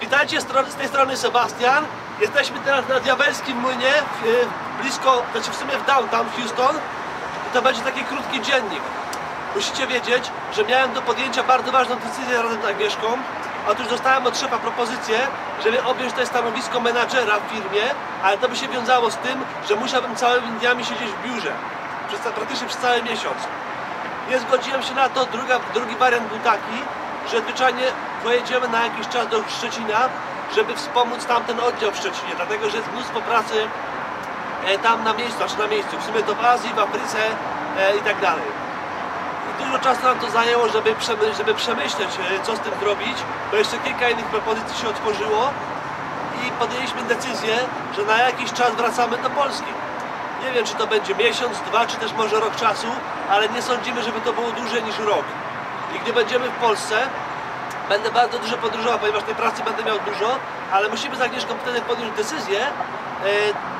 Witajcie z, tej strony Sebastian. Jesteśmy teraz na Diabelskim Młynie, e, blisko, znaczy w sumie w downtown Houston. I to będzie taki krótki dziennik. Musicie wiedzieć, że miałem do podjęcia bardzo ważną decyzję razem z Agnieszką. Otóż dostałem od szefa propozycję, żeby objąć to stanowisko menadżera w firmie, ale to by się wiązało z tym, że musiałbym całymi dniami siedzieć w biurze. Przez, praktycznie przez cały miesiąc. Nie zgodziłem się na to. Druga, drugi wariant był taki, że zwyczajnie pojedziemy na jakiś czas do Szczecina, żeby wspomóc tamten oddział w Szczecinie, dlatego że jest mnóstwo pracy e, tam na miejscu, znaczy na miejscu, w sumie to w Azji, w Afryce e, i tak dalej. I dużo czasu nam to zajęło, żeby, przemy, żeby przemyśleć, e, co z tym zrobić, bo jeszcze kilka innych propozycji się otworzyło i podjęliśmy decyzję, że na jakiś czas wracamy do Polski. Nie wiem, czy to będzie miesiąc, dwa, czy też może rok czasu, ale nie sądzimy, żeby to było dłużej niż rok. I gdy będziemy w Polsce, będę bardzo dużo podróżował, ponieważ tej pracy będę miał dużo, ale musimy z Agnieszką wtedy podjąć decyzję, e,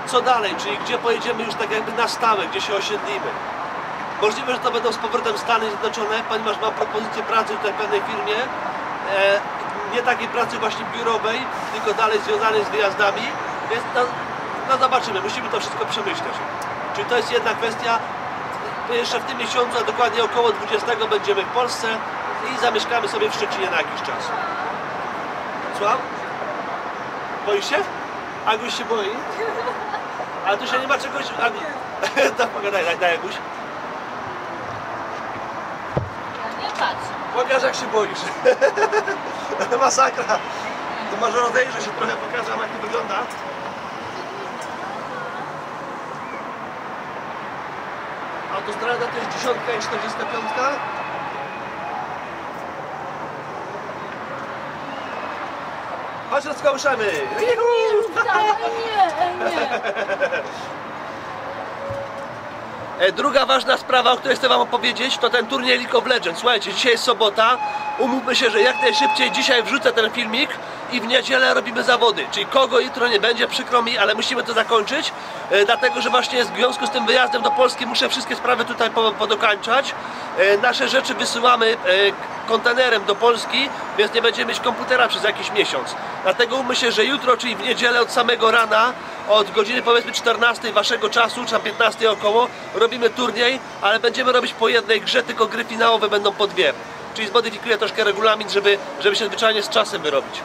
co dalej, czyli gdzie pojedziemy już tak jakby na stałe, gdzie się osiedlimy. Możliwe, że to będą z powrotem Stany Zjednoczone, ponieważ mam propozycję pracy tutaj w pewnej firmie, e, nie takiej pracy właśnie biurowej, tylko dalej związanej z wyjazdami, więc no, no zobaczymy, musimy to wszystko przemyśleć. Czyli to jest jedna kwestia, jeszcze w tym miesiącu, a dokładnie około 20 będziemy w Polsce i zamieszkamy sobie w Szczecinie na jakiś czas. Słucham? Boisz się? Aguś się boi? Ale tu się nie ma czegoś... Agu... tak, pogadaj, daj, daj Aguś. Nie patrz. Pokaż jak się boisz. Masakra. To może rozejrzę się trochę, pokażę jak to wygląda. Autostrada to jest dziesiątka i 45. Chodź rozkołyszemy. Juhu! Nie, nie. E, Druga ważna sprawa, o której chcę Wam opowiedzieć, to ten turniej League of Legends. Słuchajcie, dzisiaj jest sobota. Umówmy się, że jak najszybciej dzisiaj wrzucę ten filmik i w niedzielę robimy zawody. Czyli kogo jutro nie będzie, przykro mi, ale musimy to zakończyć. E, dlatego, że właśnie w związku z tym wyjazdem do Polski muszę wszystkie sprawy tutaj po- podokańczać. E, nasze rzeczy wysyłamy e, kontenerem do Polski, więc nie będziemy mieć komputera przez jakiś miesiąc. Dlatego umówmy się, że jutro, czyli w niedzielę od samego rana, od godziny powiedzmy 14 waszego czasu, czy tam 15 około, robimy turniej, ale będziemy robić po jednej grze, tylko gry finałowe będą po dwie. Czyli zmodyfikuję troszkę regulamin, żeby, żeby się zwyczajnie z czasem wyrobić.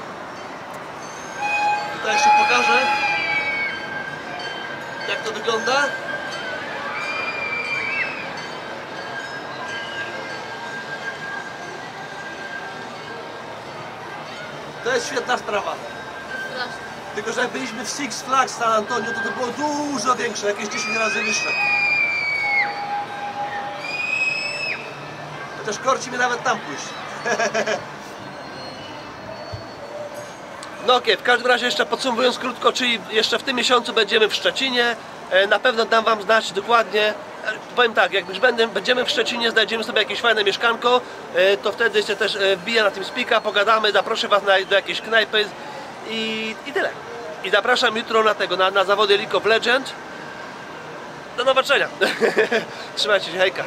Tutaj jeszcze pokażę, jak to wygląda. To jest świetna sprawa. Tylko, że jak byliśmy w Six Flags San Antonio, to to było dużo większe, jakieś 10 razy wyższe. Chociaż korci mnie nawet tam pójść. No okej, w każdym razie jeszcze podsumowując krótko, czyli jeszcze w tym miesiącu będziemy w Szczecinie. E, Na pewno dam Wam znać dokładnie. E, Powiem tak, jak już będziemy w Szczecinie, znajdziemy sobie jakieś fajne mieszkanko, e, to wtedy się też wbiję na tym spika, pogadamy, zaproszę Was na, do jakiejś knajpy i, i tyle. I zapraszam jutro na tego, na, na zawody League of Legends. Do zobaczenia. Trzymajcie się, hejka.